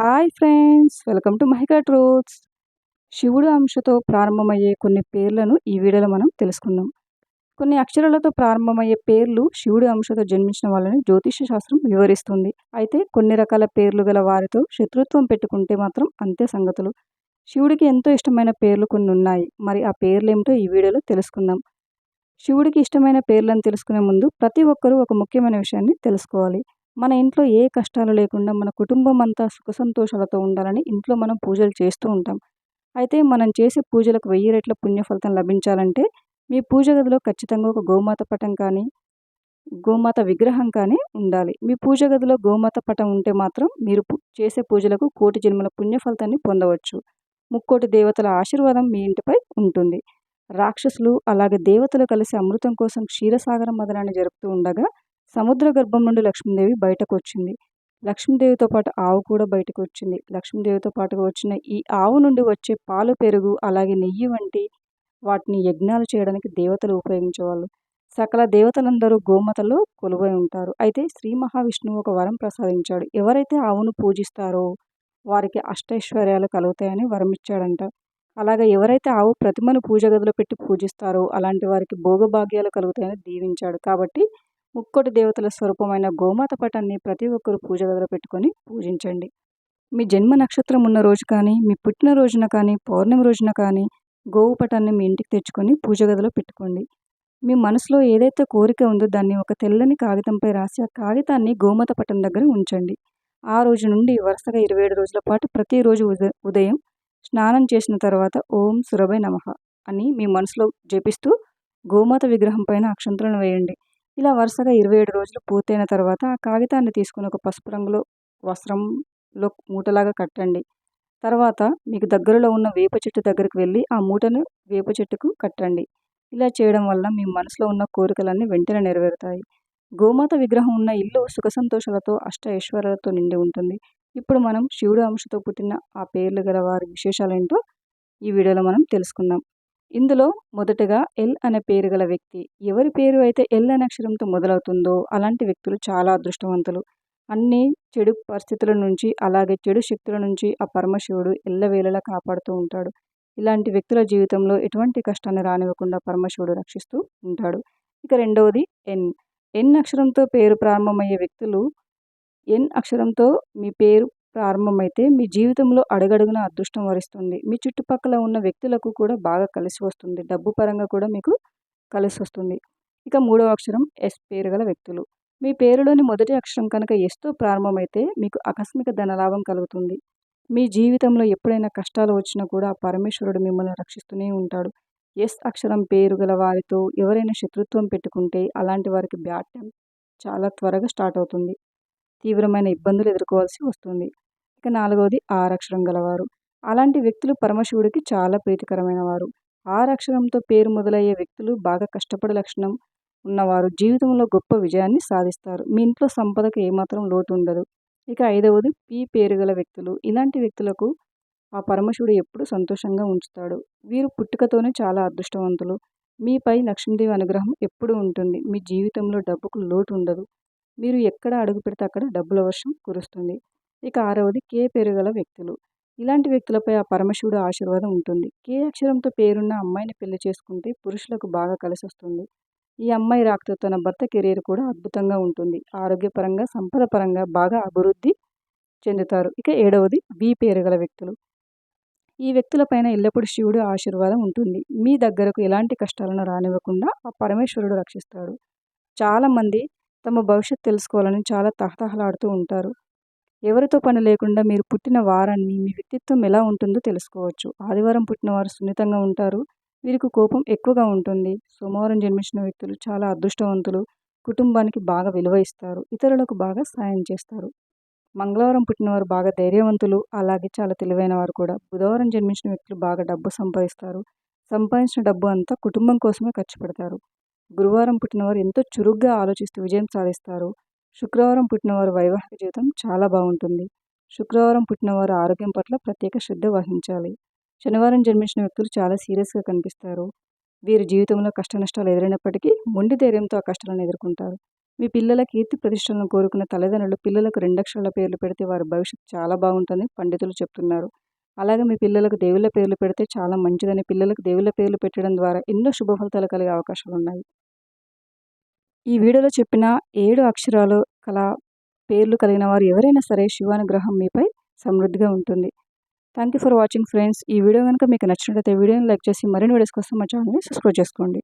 Hi friends welcome to Mahika truths శివుడు అంశతో ప్రారంభమయ్యే కొన్ని పేర్లను ఈ వీడియోలో మనం తెలుసుకుందాం. కొన్ని అక్షరాలతో ప్రారంభమయ్యే పేర్లు శివుడు అంశతో జన్మించిన వాళ్ళని జ్యోతిష శాస్త్రం వివరిస్తుంది. అయితే కొన్ని రకాల పేర్లు గల వారితో శత్రుత్వం పెట్టుకుంటే మాత్రం అంతే సంగతులు. శివుడికి ఎంతో ఇష్టమైన పేర్లు కొన్ని ఉన్నాయి. మరి ఆ పేర్లు ఏమిటో ఈ వీడియోలో తెలుసుకుందాం. శివుడికి ఇష్టమైన పేర్లను తెలుసుకునే ముందు ప్రతి ఒక్కరూ ఒక ముఖ్యమైన విషయాన్ని తెలుసుకోవాలి. మన ఇంట్లో ఏ కష్టాలు లేకుండా మన కుటుంబం అంతా సుఖ సంతోషాలతో ఉండాలని ఇంట్లో మనం పూజలు చేస్తూ ఉంటాం. అయితే మనం చేసే పూజలకు వెయ్యి రెట్ల పుణ్యఫలితం లభించాలంటే మీ పూజ గదిలో ఖచ్చితంగా ఒక గోమాత పటం కానీ గోమాత విగ్రహం కానీ ఉండాలి. మీ పూజ గదిలో గోమాత పటం ఉంటే మాత్రం మీరు చేసే పూజలకు కోటి జన్మల పుణ్యఫలితాన్ని పొందవచ్చు. ముక్కోటి దేవతల ఆశీర్వాదం మీ ఇంటిపై ఉంటుంది. రాక్షసులు అలాగే దేవతలు కలిసి అమృతం కోసం క్షీరసాగరం మదనాన్ని జరుపుతూ ఉండగా సముద్ర గర్భం నుండి లక్ష్మీదేవి బయటకు వచ్చింది లక్ష్మీదేవితో పాటు ఆవు కూడా బయటకు వచ్చింది లక్ష్మీదేవితో పాటుగా వచ్చిన ఈ ఆవు నుండి వచ్చే పాలు పెరుగు అలాగే నెయ్యి వంటి వాటిని యజ్ఞాలు చేయడానికి దేవతలు ఉపయోగించేవాళ్ళు. సకల దేవతలందరూ గోమతలో కొలువై ఉంటారు. అయితే శ్రీ మహావిష్ణువు ఒక వరం ప్రసాదించాడు. ఎవరైతే ఆవును పూజిస్తారో వారికి అష్టైశ్వర్యాలు కలుగుతాయని వరం ఇచ్చాడంట అలాగే ఎవరైతే ఆవు ప్రతిమను పూజ గదిలో పెట్టి పూజిస్తారో అలాంటి వారికి భోగభాగ్యాలు కలుగుతాయని దీవించాడు. కాబట్టి ముక్కోటి దేవతల స్వరూపమైన గోమాత పటాన్ని ప్రతి ఒక్కరూ పూజ గదిలో పెట్టుకొని పూజించండి. మీ జన్మ నక్షత్రం ఉన్న రోజు కానీ మీ పుట్టినరోజున కానీ పౌర్ణమి రోజున కానీ గోవు పటాన్ని మీ ఇంటికి తెచ్చుకొని పూజ గదిలో పెట్టుకోండి. మీ మనసులో ఏదైతే కోరిక ఉందో దాన్ని ఒక తెల్లని కాగితంపై రాసి ఆ కాగితాన్ని గోమాత పటం దగ్గర ఉంచండి. ఆ రోజు నుండి వరుసగా ఇరవై ఏడు రోజుల పాటు ప్రతిరోజు ఉదయం స్నానం చేసిన తర్వాత ఓం సురభై నమ అని మీ మనసులో జపిస్తూ గోమాత విగ్రహం పైన అక్షంతలను వేయండి. ఇలా వరుసగా ఇరవై ఏడు రోజులు పూర్తయిన తర్వాత ఆ కాగితాన్ని తీసుకుని ఒక పసుపు రంగులో వస్త్రంలో మూటలాగా కట్టండి. తర్వాత మీకు దగ్గరలో ఉన్న వేప చెట్టు దగ్గరికి వెళ్ళి ఆ మూటను వేప చెట్టుకు కట్టండి. ఇలా చేయడం వల్ల మీ మనసులో ఉన్న కోరికలన్నీ వెంటనే నెరవేరుతాయి. గోమాత విగ్రహం ఉన్న ఇల్లు సుఖ సంతోషాలతో అష్ట ఐశ్వర్యాలతో నిండి ఉంటుంది. ఇప్పుడు మనం శివుడు అంశతో పుట్టిన ఆ పేర్లు గల వారి విశేషాలేంటో ఈ వీడియోలో మనం తెలుసుకుందాం. ఇందులో మొదటగా ఎల్ అనే పేరు గల వ్యక్తి ఎవరి పేరు అయితే ఎల్ అనే అక్షరంతో మొదలవుతుందో అలాంటి వ్యక్తులు చాలా అదృష్టవంతులు. అన్ని చెడు పరిస్థితుల నుంచి అలాగే చెడు శక్తుల నుంచి ఆ పరమశివుడు ఎల్లవేళలా కాపాడుతూ ఉంటాడు. ఇలాంటి వ్యక్తుల జీవితంలో ఎటువంటి కష్టాన్ని రానివ్వకుండా పరమశివుడు రక్షిస్తూ ఉంటాడు. ఇక రెండవది ఎన్. ఎన్ అక్షరంతో పేరు ప్రారంభమయ్యే వ్యక్తులు ఎన్ అక్షరంతో మీ పేరు ప్రారంభమైతే మీ జీవితంలో అడుగడుగున అదృష్టం వరిస్తుంది. మీ చుట్టుపక్కల ఉన్న వ్యక్తులకు కూడా బాగా కలిసి వస్తుంది. డబ్బు పరంగా కూడా మీకు కలిసి వస్తుంది. ఇక మూడవ అక్షరం ఎస్ పేరు గల వ్యక్తులు. మీ పేరులోని మొదటి అక్షరం కనుక ఎస్తో ప్రారంభమైతే మీకు ఆకస్మిక ధనలాభం కలుగుతుంది. మీ జీవితంలో ఎప్పుడైనా కష్టాలు వచ్చినా కూడా పరమేశ్వరుడు మిమ్మల్ని రక్షిస్తూనే ఉంటాడు. ఎస్ అక్షరం పేరు గల వారితో ఎవరైనా శత్రుత్వం పెట్టుకుంటే అలాంటి వారికి బ్యాడ్ టైం చాలా త్వరగా స్టార్ట్ అవుతుంది. తీవ్రమైన ఇబ్బందులు ఎదుర్కోవాల్సి వస్తుంది. ఇక నాలుగవది ఆరక్షరం గలవారు. అలాంటి వ్యక్తులు పరమశివుడికి చాలా ప్రీతికరమైన వారు ఆరక్షరంతో పేరు మొదలయ్యే వ్యక్తులు బాగా కష్టపడే లక్షణం ఉన్నవారు జీవితంలో గొప్ప విజయాన్ని సాధిస్తారు. మీ ఇంట్లో సంపదకు ఏమాత్రం లోటు ఉండదు. ఇక ఐదవది పి పేరు గల వ్యక్తులు. ఇలాంటి వ్యక్తులకు ఆ పరమశివుడు ఎప్పుడు సంతోషంగా ఉంచుతాడు. వీరు పుట్టుకతోనే చాలా అదృష్టవంతులు. మీపై లక్ష్మీదేవి అనుగ్రహం ఎప్పుడు ఉంటుంది. మీ జీవితంలో డబ్బుకు లోటు ఉండదు. మీరు ఎక్కడ అడుగు పెడితే అక్కడ డబ్బుల వర్షం కురుస్తుంది. ఇక ఆరవది కే పెరుగల వ్యక్తులు. ఇలాంటి వ్యక్తులపై ఆ పరమశివుడు ఆశీర్వాదం ఉంటుంది. కే అక్షరంతో పేరున్న అమ్మాయిని పెళ్ళి చేసుకుంటే పురుషులకు బాగా కలిసి వస్తుంది ఈ అమ్మాయి రాకతో తన భర్త కెరీర్ కూడా అద్భుతంగా ఉంటుంది. ఆరోగ్యపరంగా సంపద పరంగా బాగా అభివృద్ధి చెందుతారు. ఇక ఏడవది బి పేరు గల వ్యక్తులు. ఈ వ్యక్తులపైన ఎల్లప్పుడూ శివుడు ఆశీర్వాదం ఉంటుంది. మీ దగ్గరకు ఎలాంటి కష్టాలను రానివ్వకుండా ఆ పరమేశ్వరుడు రక్షిస్తాడు. చాలామంది తమ భవిష్యత్తు తెలుసుకోవాలని చాలా తహతహలాడుతూ ఉంటారు. ఎవరితో పని లేకుండా మీరు పుట్టిన వారాన్ని మీ వ్యక్తిత్వం ఎలా ఉంటుందో తెలుసుకోవచ్చు. ఆదివారం పుట్టిన వారు సున్నితంగా ఉంటారు. వీరికి కోపం ఎక్కువగా ఉంటుంది. సోమవారం జన్మించిన వ్యక్తులు చాలా అదృష్టవంతులు. కుటుంబానికి బాగా విలువ ఇస్తారు. ఇతరులకు బాగా సాయం చేస్తారు. మంగళవారం పుట్టినవారు బాగా ధైర్యవంతులు. అలాగే చాలా తెలివైన వారు కూడా. బుధవారం జన్మించిన వ్యక్తులు బాగా డబ్బు సంపాదిస్తారు. సంపాదించిన డబ్బు అంతా కుటుంబం కోసమే ఖర్చు పెడతారు. గురువారం పుట్టినవారు ఎంతో చురుగ్గా ఆలోచిస్తూ విజయం సాధిస్తారు. శుక్రవారం పుట్టినవారు వైవాహిక జీవితం చాలా బాగుంటుంది. శుక్రవారం పుట్టినవారు ఆరోగ్యం పట్ల ప్రత్యేక శ్రద్ధ వహించాలి. శనివారం జన్మించిన వ్యక్తులు చాలా సీరియస్గా కనిపిస్తారు. వీరి జీవితంలో కష్ట నష్టాలు ఎదురైనప్పటికీ మొండి ధైర్యంతో ఆ కష్టాలను ఎదుర్కొంటారు. మీ పిల్లల కీర్తి ప్రతిష్టలను కోరుకున్న తల్లిదండ్రులు పిల్లలకు రెండక్షరాల పేర్లు పెడితే వారి భవిష్యత్తు చాలా బాగుంటుంది పండితులు చెప్తున్నారు. అలాగే మీ పిల్లలకు దేవుళ్ళ పేర్లు పెడితే చాలా మంచిదని పిల్లలకు దేవుళ్ళ పేర్లు పెట్టడం ద్వారా ఎన్నో శుభ ఫలితాలు కలిగే అవకాశాలు ఉన్నాయి ఈ వీడియోలో చెప్పిన ఏడు అక్షరాలు కల పేర్లు కలిగిన వారు ఎవరైనా సరే శివానుగ్రహం మీపై సమృద్ధిగా ఉంటుంది. Thank you for watching friends ఈ వీడియో కనుక మీకు నచ్చినట్లయితే వీడియోని లైక్ చేసి మరిన్ని వీడియోస్ కోసం మా ఛానల్ని సబ్స్క్రైబ్ చేసుకోండి.